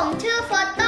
ผมชื่อโฟโต้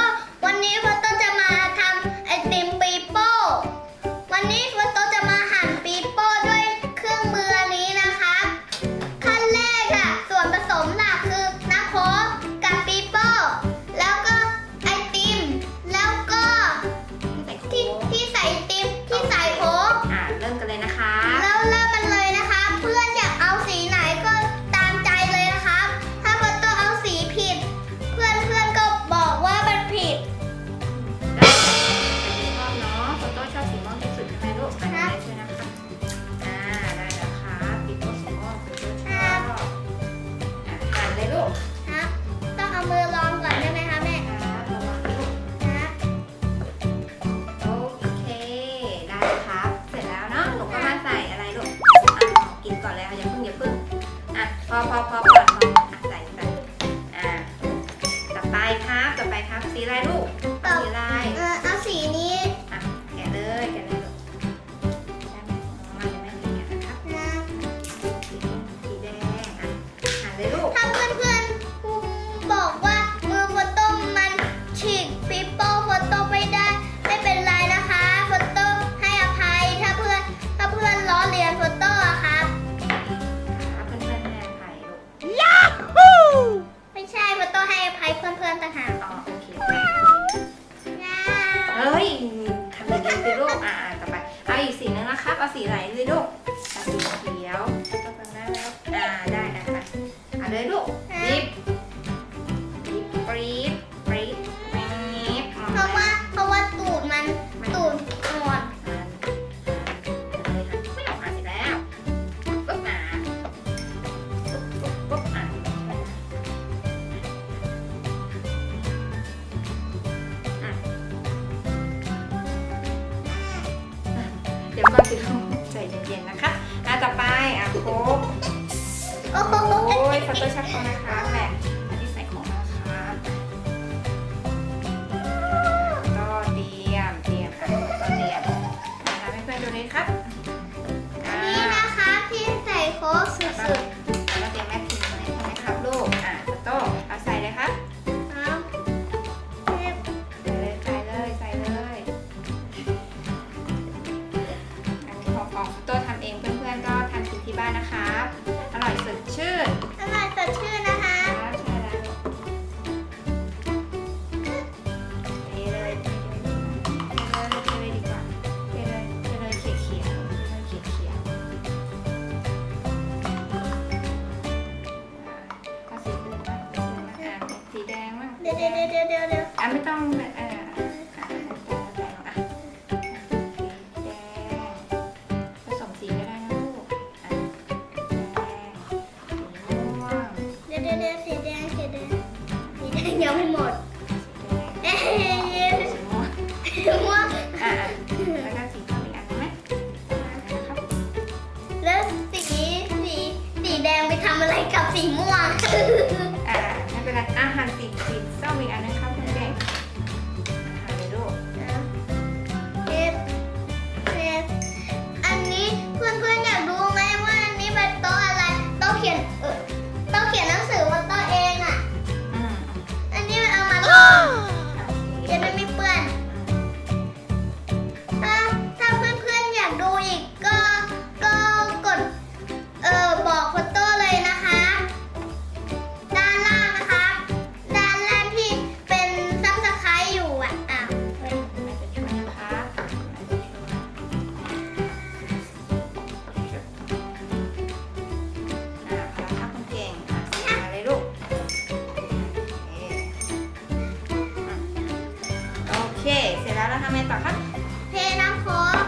ใส่ไปอ่าต่อไปครับ ต่อไปครับ สีอะไรลูก ใจเย็นๆนะคะอะต่อไปอะโค้กโอ้ยฟัตเตอร์ชักตรงนะคะแหละ 丢丢丢丢丢，还没到呢 แล้วเราทำไงต่อคะเทน้ำโค้ก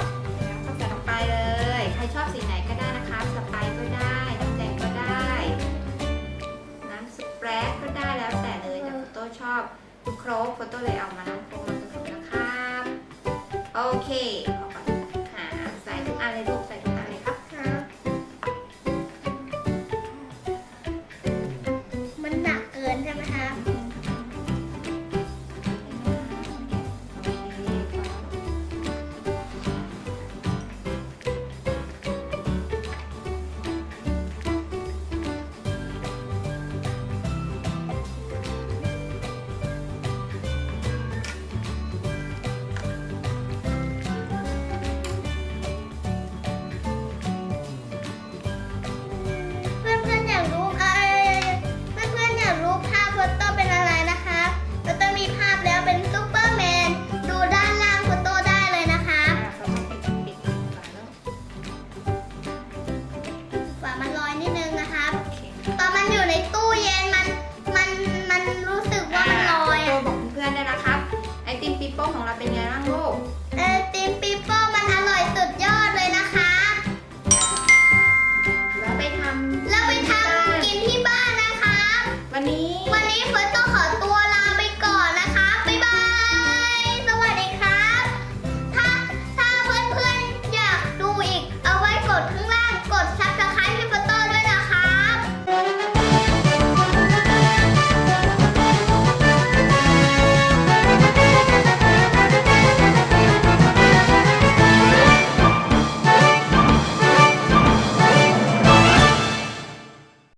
น้ำโค้กใส่ลงไปเลย ใครชอบสีไหนก็ได้นะคะ สไปซ์ก็ได้ น้ำแดงก็ได้ น้ำสเปรดก็ได้แล้วแต่เลยแต่คุณโตชอบคุณโครกคุณโตเลยเอามาน้ำ